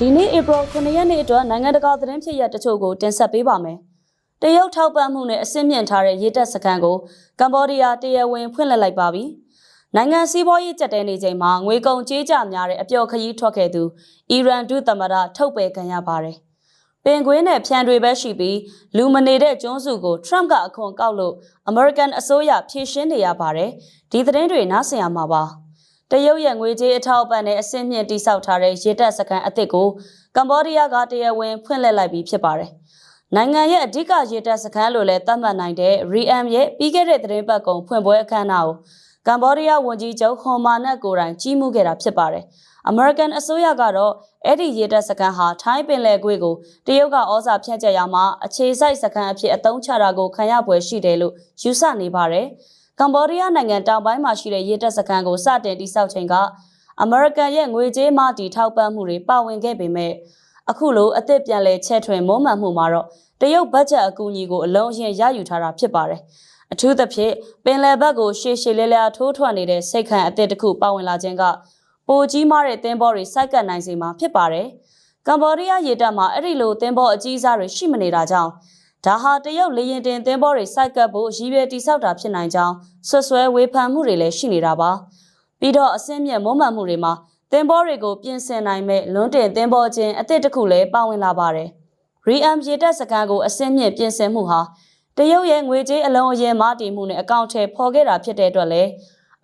ဒီနေ့ဧပြီ9ရက်နေ့အတွက်နိုင်ငံတကာသတင်းဖြစ်ရပ်တချို့ကိုတင်ဆက်ပေးပါမယ်။တရုတ်ထောက်ပံ့မှုနဲ့အဆင့်မြင့်ထားတဲ့ရေတပ်စခန်းကိုကမ္ဘောဒီးယားတရားဝင်ဖွင့်လှစ်လိုက်ပါပြီ။နိုင်ငံစည်းပွားရေးကြက်တဲနေချိန်မှာငွေကုန်ကြေးကျများတဲ့အပျော်ခရီးထွက်ခဲ့သူအီရန်ဒုသမ္မတထုတ်ပယ်ခံရပါတယ်။ပင်ကွင်းနဲ့ဖြန်တွေပဲရှိပြီးလူမနေတဲ့ကျွန်းစုကို Trump ကအခွန်ကောက်လို့ American အစိုးရဖြည့်ရှင်းနေရပါတယ်။ဒီသတင်းတွေနားဆင်ရမှာပါ။ တရုတ်ရဲ့ငွေကြေးအထောက်အပံ့နဲ့အဆင့်မြင့်တိစောက်ထားတဲ့ရေတပ်စခန်းအသစ်ကိုကမ္ဘောဒီးယားကတရားဝင်ဖွင့်လှစ်လိုက်ပြီးဖြစ်ပါတယ်။နိုင်ငံရဲ့အဓိကရေတပ်စခန်းလို့လည်းသတ်မှတ်နိုင်တဲ့ REAM ရဲ့ပြီးခဲ့တဲ့သတင်းပတ်ကုံဖွင့်ပွဲအခမ်းအနားကိုကမ္ဘောဒီးယားဝန်ကြီးချုပ်ဟွန်မာနက်ကိုယ်တိုင်ကြီးမှုခဲ့တာဖြစ်ပါတယ်။ American အစိုးရကတော့အဲ့ဒီရေတပ်စခန်းဟာထိုင်းပင်လယ်ကွေ့ကိုတရုတ်ကဩဇာဖြန့်ကျက်ရမှာအခြေစိုက်စခန်းအဖြစ်အသုံးချတာကိုခံရပွဲရှိတယ်လို့ယူဆနေပါတယ်။ ကမ္ဘောဒီးယားနိုင်ငံတောင်ပိုင်းမှာရှိတဲ့ရေတပ်စခန်းကိုစတင်တိစောက်ချိန်ကအမေရိကန်ရဲ့ငွေကြေးမတီထောက်ပံ့မှုတွေပါဝင်ခဲ့ပေမဲ့အခုလိုအသစ်ပြန်လည်ချဲ့ထွင်မုံမှန်မှုမှာတော့တရုတ်ဘတ်ဂျက်အကူအညီကိုအလုံးအရင်ရယူထားတာဖြစ်ပါတယ်။အထူးသဖြင့်ပင်လယ်ဘက်ကိုရှေ့ရှေ့လဲလဲထိုးထွက်နေတဲ့စိတ်ခံအသစ်တစ်ခုပါဝင်လာခြင်းကပိုကြီးမားတဲ့သင်းဘောတွေစိုက်ကပ်နိုင်စေမှာဖြစ်ပါတယ်။ကမ္ဘောဒီးယားရေတပ်မှာအဲ့ဒီလိုသင်းဘောအကြီးစားတွေရှိမနေတာကြောင့် ဒါဟာတရုတ်လေရင်တင်သင်းဘောတွေစိုက်ကပ်ဖို့ရည်ရွယ်တိစောက်တာဖြစ်နိုင်ကြောင်းဆွဆွဲဝေဖန်မှုတွေလည်းရှိနေတာပါ။ပြီးတော့အစင်းမြင့်မုံမှန်မှုတွေမှာသင်းဘောတွေကိုပြင်ဆင်နိုင်မဲ့လွန်းတင်သင်းဘောချင်းအသစ်တစ်ခုလည်းပါဝင်လာပါတယ်။ Ream ရေတပ်စခန်းကိုအစင်းမြင့်ပြင်ဆင်မှုဟာတရုတ်ရဲ့ငွေကြေးအလုံးအရင်မတည်မှုနဲ့အကောင့်ထဲပေါ်ခဲ့တာဖြစ်တဲ့အတွက်လည်း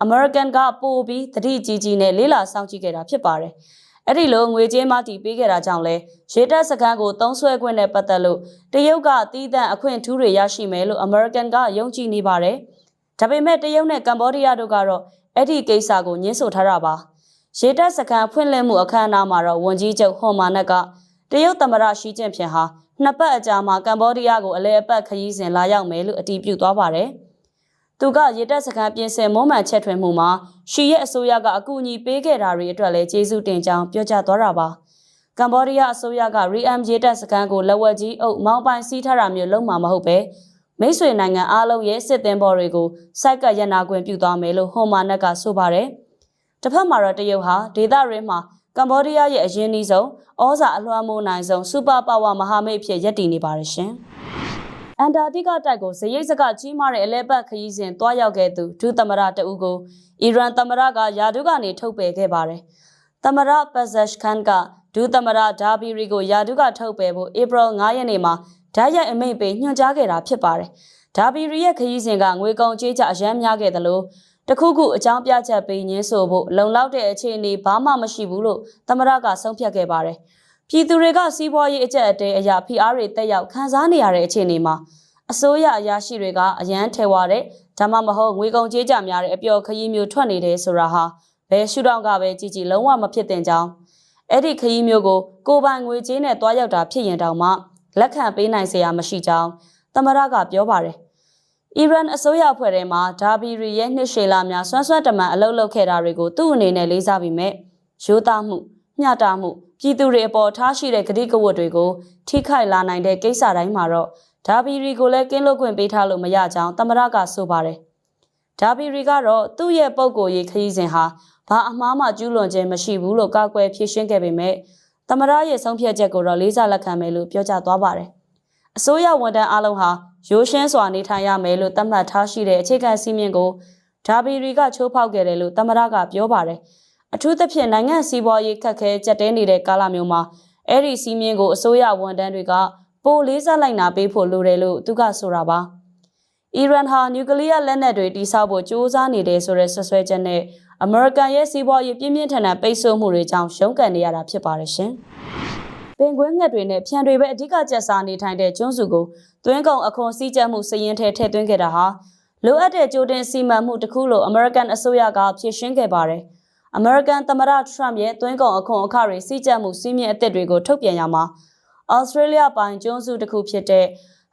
American ကပို့ပြီးသတိကြီးကြီးနဲ့လေးလာဆောင်ကြည့်ခဲ့တာဖြစ်ပါတယ်။ အဲ့ဒီလိုငွေကြေးမတည်ပေးခဲ့တာကြောင့်လဲရေတပ်စခန်းကိုသုံးဆွဲခွင့်နဲ့ပတ်သက်လို့တရုတ်ကတီးတန့်အခွင့်ထူးတွေရရှိမယ်လို့ American ကယုံကြည်နေပါတယ်။ဒါပေမဲ့တရုတ်နဲ့ကမ္ဘောဒီးယားတို့ကတော့အဲ့ဒီကိစ္စကိုညှင်းဆိုထားတာပါ။ရေတပ်စခန်းဖွင့်လှစ်မှုအခမ်းအနားမှာတော့ဝန်ကြီးချုပ်ဟွန်မာနက်ကတရုတ်သမ္မတရှီကျင့်ဖျင်ဟာနှစ်ပတ်အကြာမှာကမ္ဘောဒီးယားကိုအလဲအပတ်ခရီးစဉ်လာရောက်မယ်လို့အတည်ပြုသွားပါတယ်။ သူကရေတပ်စခန်းပြင်ဆင်မုံမှန်ချက်ထွင်မှုမှာရှီရဲ့အစိုးရကအကူအညီပေးခဲ့တာတွေအတွက်လည်းကျေးဇူးတင်ကြောင်းပြောကြားသွားတာပါ။ကမ္ဘောဒီးယားအစိုးရက Ream ရေတပ်စခန်းကိုလက်ဝက်ကြီးအုပ်မောင်းပိုင်စီးထားတာမျိုးလုံးမှာမဟုတ်ပဲမိတ်ဆွေနိုင်ငံအားလုံးရဲ့စစ်သည်ဘော်တွေကိုစိုက်ကပ်ရနာခွင့်ပြုသွားမယ်လို့ဟွန်မာနက်ကဆိုပါတယ်။တစ်ဖက်မှာတော့တရုတ်ဟာဒေသရင်းမှာကမ္ဘောဒီးယားရဲ့အရင်းနှီးဆုံးဩဇာအလွှမ်းမိုးနိုင်ဆုံးစူပါပါဝါမဟာမိတ်ဖြစ်ရပ်တည်နေပါတယ်ရှင်။ အန်တာတိကတိုက်ကိုဇရိတ်စကကြီးမားတဲ့အလဲပတ်ခရီးစဉ်တွားရောက်ခဲ့သူဒုသမရတဦးကိုအီရန်သမရကယာဒုကနေထုတ်ပယ်ခဲ့ပါတယ်။သမရပတ်ဇက်ခန်ကဒုသမရဒါဘီရီကိုယာဒုကထုတ်ပယ်ဖို့ဧပြီ9ရက်နေ့မှာဓာတ်ရိုက်အမိန့်ပေးညွှန်ကြားခဲ့တာဖြစ်ပါတယ်။ဒါဘီရီရဲ့ခရီးစဉ်ကငွေကုန်ကြေးကျအရမ်းများခဲ့တယ်လို့တခုခုအကြောင်းပြချက်ပေးညင်းဆိုဖို့လုံလောက်တဲ့အခြေအနေဘာမှမရှိဘူးလို့သမရကဆုံးဖြတ်ခဲ့ပါတယ်။ ပြည်သူတွေကစီးပွားရေးအကျပ်အတဲအရာဖိအားတွေတက်ရောက်ခံစားနေရတဲ့အခြေအနေမှာအစိုးရအရာရှိတွေကအရန်ထဲဝါတဲ့ဒါမှမဟုတ်ငွေကုန်ကြေးကျများတဲ့အပျော်ခရီးမျိုးထွက်နေတယ်ဆိုတာဟာဘယ်ရှုထောင့်ကပဲကြည်ကြည်လုံးဝမဖြစ်တင်ကြောင်းအဲ့ဒီခရီးမျိုးကိုကိုပိုင်ငွေကြေးနဲ့တွားရောက်တာဖြစ်ရင်တောင်မှလက်ခံပေးနိုင်စရာမရှိကြောင်းသမရကပြောပါတယ်အီရန်အစိုးရအဖွဲ့ထဲမှာဒါဘီရီရဲ့နှစ်ရှေလာများဆွမ်းဆွမ်းတမန်အလုပ်လုပ်ခဲ့တာတွေကိုသူ့အနေနဲ့လေးစားပြီးမဲ့ရိုးသားမှု မျှတမှုပြည်သူတွေအပေါ်ထားရှိတဲ့ဂတိကဝတ်တွေကိုထိခိုက်လာနိုင်တဲ့ကိစ္စတိုင်းမှာတော့ဒါဘီရီကိုလည်းကင်းလွတ်ခွင့်ပေးထားလို့မရကြောင်းသမရကဆိုပါတယ်ဒါဘီရီကတော့သူ့ရဲ့ပုံကိုယ်ရေးခရီးစဉ်ဟာဘာအမှားမှကျူးလွန်ခြင်းမရှိဘူးလို့ကောက်ွယ်ဖြေရှင်းခဲ့ပေမဲ့သမရရဲ့ဆုံးဖြတ်ချက်ကိုတော့လေးစားလက်ခံမယ်လို့ပြောကြားသွားပါတယ်အစိုးရဝန်ထမ်းအလုံးဟာရိုးရှင်းစွာနေထိုင်ရမယ်လို့သတ်မှတ်ထားရှိတဲ့အခြေခံစည်းမျဉ်းကိုဒါဘီရီကချိုးဖောက်ခဲ့တယ်လို့သမရကပြောပါတယ် အထူးသဖြင့်နိုင်ငံစီးပွားရေးခက်ခဲကြက်တဲနေတဲ့ကာလမျိုးမှာအဲ့ဒီစည်းမျဉ်းကိုအစိုးရဝန်ထမ်းတွေကပိုလေးစားလိုက်နာပေးဖို့လိုတယ်လို့သူကဆိုတာပါအီရန်ဟာနျူကလ িয়ার လက်နက်တွေတိစောက်ဖို့ကြိုးစားနေတယ်ဆိုတဲ့ဆွဆွဲချက်နဲ့အမေရိကန်ရဲ့စီးပွားရေးပြင်းပြင်းထန်ထန်ပိတ်ဆို့မှုတွေကြောင့်ရှုံးကန်နေရတာဖြစ်ပါတယ်ရှင်။ပင်ကွင်းငှက်တွေနဲ့ဖြန်တွေပဲအဓိကကျက်စားနေထိုင်တဲ့ကျွန်းစုကိုသွင်းကုန်အခွန်စည်းကြပ်မှုစည်ရင်ထဲထည့်သွင်းခဲ့တာဟာလိုအပ်တဲ့ကြိုတင်စီမံမှုတစ်ခုလို့အမေရိကန်အစိုးရကဖြည့်ရှင်းခဲ့ပါတယ်။ အမေရိကန်သမ္မတထရမ့်ရဲ့သွင်းကုန်အခွန်အခတွေစည်းကြပ်မှုစည်းမျဉ်းအသစ်တွေကိုထုတ်ပြန်ရမှာဩစတြေးလျပိုင်ကျွန်းစုတစ်ခုဖြစ်တဲ့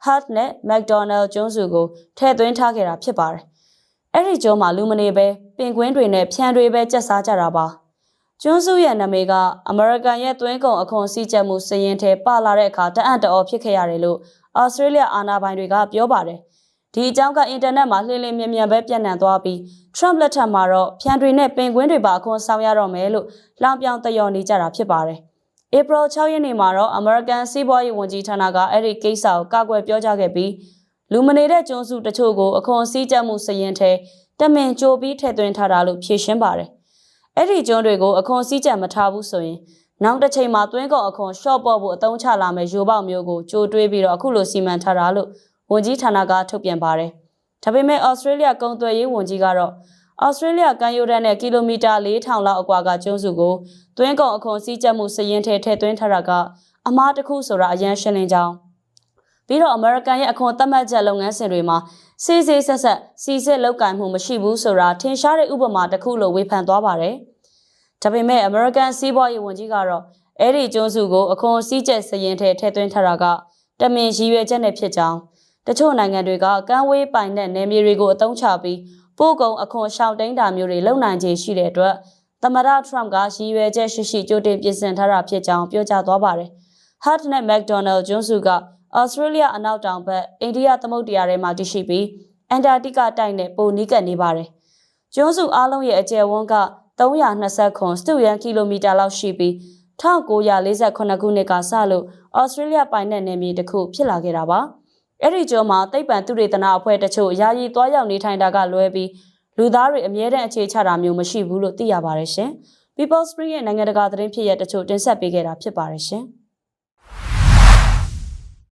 Hart နဲ့ McDonald ကျွန်းစုကိုထည့်သွင်းထားခဲ့တာဖြစ်ပါတယ်။အဲ့ဒီကျွန်းမှာလူမနေပဲပင်ကွင်းတွေနဲ့ဖြန်တွေပဲကျက်စားကြတာပါ။ကျွန်းစုရဲ့နာမည်ကအမေရိကန်ရဲ့သွင်းကုန်အခွန်စည်းကြပ်မှုစည်ရင်ထဲပါလာတဲ့အခါတအံ့တော်ဖြစ်ခဲ့ရတယ်လို့ဩစတြေးလျအာဏာပိုင်တွေကပြောပါတယ်။ ဒီအကြောင်းကအင်တာနက်မှာလှည့်လည်မြင်မြန်ပဲပြန့်နှံ့သွားပြီး Trump လက်ထက်မှာတော့ဖြန်တွေနဲ့ပင်ကွင်းတွေပါအခွန်ဆောင်ရတော့မယ်လို့လောင်ပြောင်တယော်နေကြတာဖြစ်ပါတယ်။ဧပြီ6ရက်နေ့မှာတော့ American စီးပွားရေးဝန်ကြီးဌာနကအဲ့ဒီကိစ္စကိုကာကွယ်ပြောကြားခဲ့ပြီးလူမနေတဲ့ကျွန်းစုတချို့ကိုအခွန်စည်းကြပ်မှုစရင်ထဲတက်မင်ကြိုပြီးထည့်သွင်းထားတာလို့ဖြေရှင်းပါတယ်။အဲ့ဒီကျွန်းတွေကိုအခွန်စည်းကြပ်မထားဘူးဆိုရင်နောက်တစ်ချိန်မှာသွင်းကုန်အခွန် short ပေါ့ဖို့အသုံးချလာမယ်ရိုးပေါက်မျိုးကိုကြိုတွေးပြီးတော့အခုလိုစီမံထားတာလို့ ဝန်ကြီးဌာနကထုတ်ပြန်ပါတယ်။ဒါပေမဲ့ Australia ကုန်သွယ်ရေးဝန်ကြီးကတော့ Australia ကန်ယိုဒန်နဲ့ကီလိုမီတာ4000လောက်အကွာကကျွန်းစုကိုသွင်းကုန်အခွန်စည်းကြပ်မှုစရင်ထဲထည့်သွင်းထားတာကအမားတစ်ခုဆိုတာအရန်ရှင်းလင်းကြောင်းပြီးတော့ American ရဲ့အခွန်သတ်မှတ်ချက်လုပ်ငန်းစဉ်တွေမှာစီစီဆက်ဆက်စီစစ်လောက်ကင်မှုမရှိဘူးဆိုတာထင်ရှားတဲ့ဥပမာတစ်ခုလို့ဝေဖန်သွားပါတယ်။ဒါပေမဲ့ American စီးပွားရေးဝန်ကြီးကတော့အဲ့ဒီကျွန်းစုကိုအခွန်စည်းကျက်စရင်ထဲထည့်သွင်းထားတာကတမင်ရည်ရွယ်ချက်နဲ့ဖြစ်ကြောင်း တချို့နိုင်ငံတွေကကမ်းဝေးပိုင်တဲ့နယ်မြေတွေကိုအသုံးချပြီးပို့ကုန်အခွန်ရှောင်တိန်တာမျိုးတွေလုံနိုင်ခြေရှိတဲ့အတွက်သမ္မတထရမ့်ကရည်ရွယ်ချက်ရှိရှိကြိုတင်ပြင်ဆင်ထားတာဖြစ်ကြောင်းပြောကြားသွားပါတယ်။ Hart နဲ့ McDonald ကျွန်းစုကဩစတြေးလျအနောက်တောင်ဘက်အိန္ဒိယသမုဒ္ဒရာထဲမှာတည်ရှိပြီးအန်တာတိကတိုက်နဲ့ပိုနီးကပ်နေပါတယ်။ကျွန်းစုအားလုံးရဲ့အကျယ်ဝန်းက320ခွန်စတုရန်ကီလိုမီတာလောက်ရှိပြီး1948ခုနှစ်ကစလို့ဩစတြေးလျပိုင်တဲ့နယ်မြေတစ်ခုဖြစ်လာခဲ့တာပါ။ အဲ့ဒီကျော်မှာသိပ္ပံသုတေသနအဖွဲ့တချို့ယာယီသွားရောက်နေထိုင်တာကလွဲပြီးလူသားတွေအမြဲတမ်းအခြေချတာမျိုးမရှိဘူးလို့သိရပါတယ်ရှင်။ People Spring ရဲ့နိုင်ငံတကာသတင်းဖြစ်ရတချို့တင်ဆက်ပေးခဲ့တာဖြစ်ပါတယ်ရှင်။